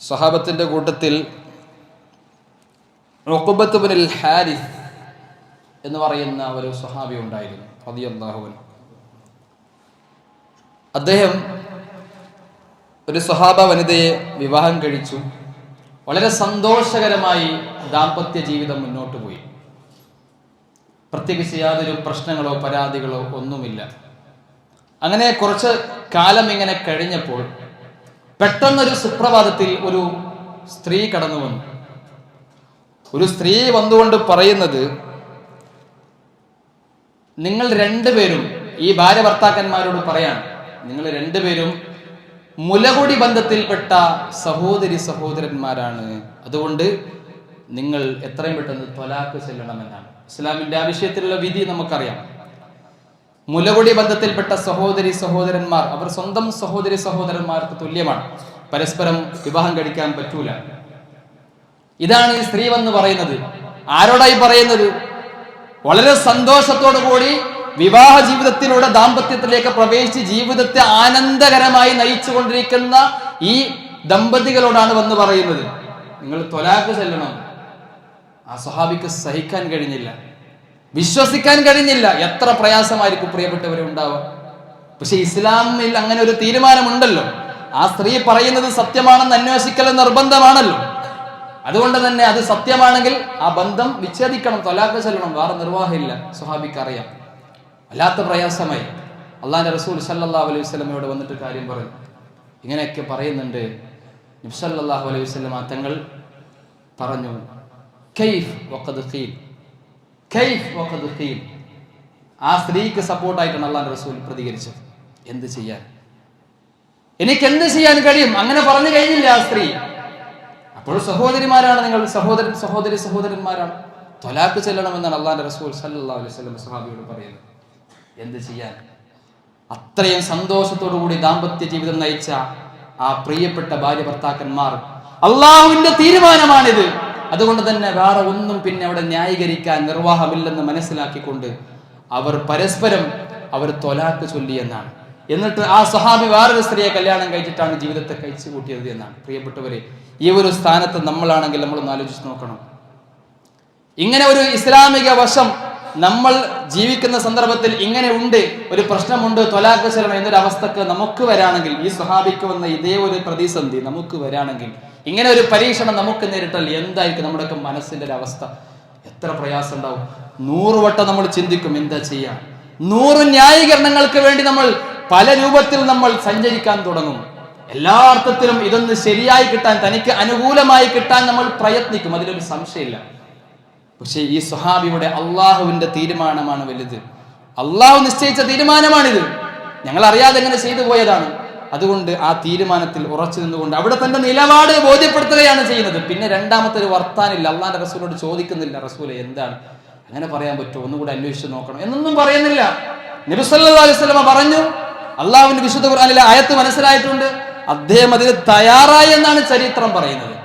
സ്വഹാബത്തിന്റെ കൂട്ടത്തിൽ ഉഖബത്തുബ്നുൽ ഹാരിസ് എന്ന് പറയുന്ന ഒരു സഹാബി ഉണ്ടായിരുന്നു അൻഹു. അദ്ദേഹം ഒരു സ്വഹാബ വനിതയെ വിവാഹം കഴിച്ചു. വളരെ സന്തോഷകരമായി ദാമ്പത്യ ജീവിതം മുന്നോട്ട് പോയി. പ്രത്യേകിച്ച് യാതൊരു പ്രശ്നങ്ങളോ പരാതികളോ ഒന്നുമില്ല. അങ്ങനെ കുറച്ച് കാലം ഇങ്ങനെ കഴിഞ്ഞപ്പോൾ പെട്ടെന്നൊരു സുപ്രഭാതത്തിൽ ഒരു സ്ത്രീ കടന്നു വന്നു. ഒരു സ്ത്രീ വന്നുകൊണ്ട് പറയുന്നത് നിങ്ങൾ രണ്ടുപേരും ഈ ഭാര്യ ഭർത്താക്കന്മാരോട് പറയാണ് നിങ്ങൾ രണ്ടുപേരും മുലകുടി ബന്ധത്തിൽപ്പെട്ട സഹോദരി സഹോദരന്മാരാണ്. അതുകൊണ്ട് നിങ്ങൾ എത്രയും പെട്ടെന്ന് തൊലാക്ക് ചെല്ലണമെന്നാണ്. ഇസ്ലാമിന്റെ ആ വിഷയത്തിലുള്ള വിധി നമുക്കറിയാം. മുലകുടി ബന്ധത്തിൽപ്പെട്ട സഹോദരി സഹോദരന്മാർ അവർ സ്വന്തം സഹോദരി സഹോദരന്മാർക്ക് തുല്യമാണ്. പരസ്പരം വിവാഹം കഴിക്കാൻ പറ്റൂല. ഇതാണ് ഈ സ്ത്രീ എന്ന് പറയുന്നത്. ആരോടായി പറയുന്നത്? വളരെ സന്തോഷത്തോടു കൂടി വിവാഹ ജീവിതത്തിലൂടെ ദാമ്പത്യത്തിലേക്ക് പ്രവേശിച്ച് ജീവിതത്തെ ആനന്ദകരമായി നയിച്ചുകൊണ്ടിരിക്കുന്ന ഈ ദമ്പതികളോടാണ് വന്ന് പറയുന്നത്. നിങ്ങൾ തൊലാക്ക് ചെല്ലണം. ആ സ്വഹാബിക്ക് സഹിക്കാൻ കഴിഞ്ഞില്ല. വിശ്വസിക്കാൻ കഴിഞ്ഞില്ല. എത്ര പ്രയാസമായിരിക്കും പ്രിയപ്പെട്ടവരെ ഉണ്ടാവുക പക്ഷെ ഇസ്ലാമിൽ അങ്ങനെ ഒരു തീരുമാനമുണ്ടല്ലോ. ആ സ്ത്രീ പറയുന്നത് സത്യമാണെന്ന് അന്വേഷിക്കൽ നിർബന്ധമാണല്ലോ. അതുകൊണ്ട് തന്നെ അത് സത്യമാണെങ്കിൽ ആ ബന്ധം വിച്ഛേദിക്കണം തൊലാക്ക് ചെല്ലണം വേറെ നിർവാഹമില്ല. സുഹാബിക്ക് അറിയാം. വല്ലാത്ത പ്രയാസമായി. അള്ളാന്റെ റസൂൽ സല്ലാ അലൈഹി വസ്ലമയോട് വന്നിട്ട് കാര്യം പറഞ്ഞു ഇങ്ങനെയൊക്കെ പറയുന്നുണ്ട്. നബ്സല്ലാഹു അലൈഹി വസ്ലമ തങ്ങൾ പറഞ്ഞു കൈഫ് ഖീൽ. ആ സ്ത്രീക്ക് സപ്പോർട്ടായിട്ടാണ് അള്ളാന്റെ റസൂൽ പ്രതികരിച്ചത്. എന്ത് ചെയ്യാൻ? എനിക്ക് എന്ത് ചെയ്യാൻ കഴിയും? അങ്ങനെ പറഞ്ഞു കഴിഞ്ഞില്ല ആ സ്ത്രീ. അപ്പോൾ സഹോദരിമാരാണ് നിങ്ങൾ. സഹോദരൻ സഹോദരി സഹോദരന്മാരാണ്. തൊലാക്ക് ചെല്ലണമെന്നാണ് അള്ളാന്റെ റസൂൽ സല്ലല്ലാഹു അലൈഹി സഹാബിയോട് പറയുന്നത്. എന്ത് ചെയ്യാൻ? അത്രയും സന്തോഷത്തോടു കൂടി ദാമ്പത്യ ജീവിതം നയിച്ച ആ പ്രിയപ്പെട്ട ഭാര്യ ഭർത്താക്കന്മാർ. അള്ളാഹുവിന്റെ തീരുമാനമാണിത്. അതുകൊണ്ട് തന്നെ വേറെ ഒന്നും പിന്നെ അവിടെ ന്യായീകരിക്കാൻ നിർവാഹമില്ലെന്ന് മനസ്സിലാക്കിക്കൊണ്ട് അവർ പരസ്പരം അവർ തൊലാക്ക് ചൊല്ലി എന്നാണ്. എന്നിട്ട് ആ സ്വഹാബി വേറൊരു സ്ത്രീയെ കല്യാണം കഴിച്ചിട്ടാണ് ജീവിതത്തെ കഴിച്ചു കൂട്ടിയത് എന്നാണ്. പ്രിയപ്പെട്ടവരെ ഈ ഒരു സ്ഥാനത്ത് നമ്മളാണെങ്കിൽ നമ്മളൊന്ന് ആലോചിച്ച് നോക്കണം. ഇങ്ങനെ ഒരു ഇസ്ലാമിക വശം നമ്മൾ ജീവിക്കുന്ന സന്ദർഭത്തിൽ ഇങ്ങനെ ഉണ്ട് ഒരു പ്രശ്നമുണ്ട് തൊലാക്ക് എന്നൊരു അവസ്ഥക്ക് നമുക്ക് വരാണെങ്കിൽ ഈ സ്വഹാബിക്ക് വന്ന ഇതേ ഒരു പ്രതിസന്ധി നമുക്ക് വരാണെങ്കിൽ ഇങ്ങനെ ഒരു പരീക്ഷണം നമുക്ക് നേരിട്ടാൽ എന്തായിരിക്കും നമ്മുടെ മനസ്സിന്റെ ഒരു അവസ്ഥ? എത്ര പ്രയാസം ഉണ്ടാവും. നൂറ് വട്ടം നമ്മൾ ചിന്തിക്കും എന്താ ചെയ്യാം? നൂറ് ന്യായീകരണങ്ങൾക്ക് വേണ്ടി നമ്മൾ പല രൂപത്തിൽ നമ്മൾ സഞ്ചരിക്കാൻ തുടങ്ങും. എല്ലാ അർത്ഥത്തിലും ഇതൊന്ന് ശരിയായി കിട്ടാൻ തനിക്ക് അനുകൂലമായി കിട്ടാൻ നമ്മൾ പ്രയത്നിക്കും അതിലൊരു സംശയമില്ല. പക്ഷേ ഈ സ്വഹാബിയുടെ അള്ളാഹുവിന്റെ തീരുമാനമാണ് വലുത്. അള്ളാഹു നിശ്ചയിച്ച തീരുമാനമാണിത്. ഞങ്ങൾ അറിയാതെ എങ്ങനെ ചെയ്തു പോയതാണ്. അതുകൊണ്ട് ആ തീരുമാനത്തിൽ ഉറച്ചു നിന്നുകൊണ്ട് അവിടെ തന്റെ നിലപാട് ബോധ്യപ്പെടുത്തുകയാണ് ചെയ്യുന്നത്. പിന്നെ രണ്ടാമത്തെ ഒരു വർത്താനില്ല. അള്ളാന്റെ റസൂലോട് ചോദിക്കുന്നില്ല റസൂൽ എന്താണ്? അങ്ങനെ പറയാൻ പറ്റുമോ? ഒന്നുകൂടെ അന്വേഷിച്ച് നോക്കണം. എന്നൊന്നും പറയുന്നില്ല. നബിസല്ലാ പറഞ്ഞു അള്ളാഹുവിന്റെ വിശുദ്ധ ഖുർആാനിലെ ആയത്ത് മനസ്സിലായിട്ടുണ്ട്. അദ്ദേഹം അതിന് തയ്യാറായി എന്നാണ് ചരിത്രം പറയുന്നത്.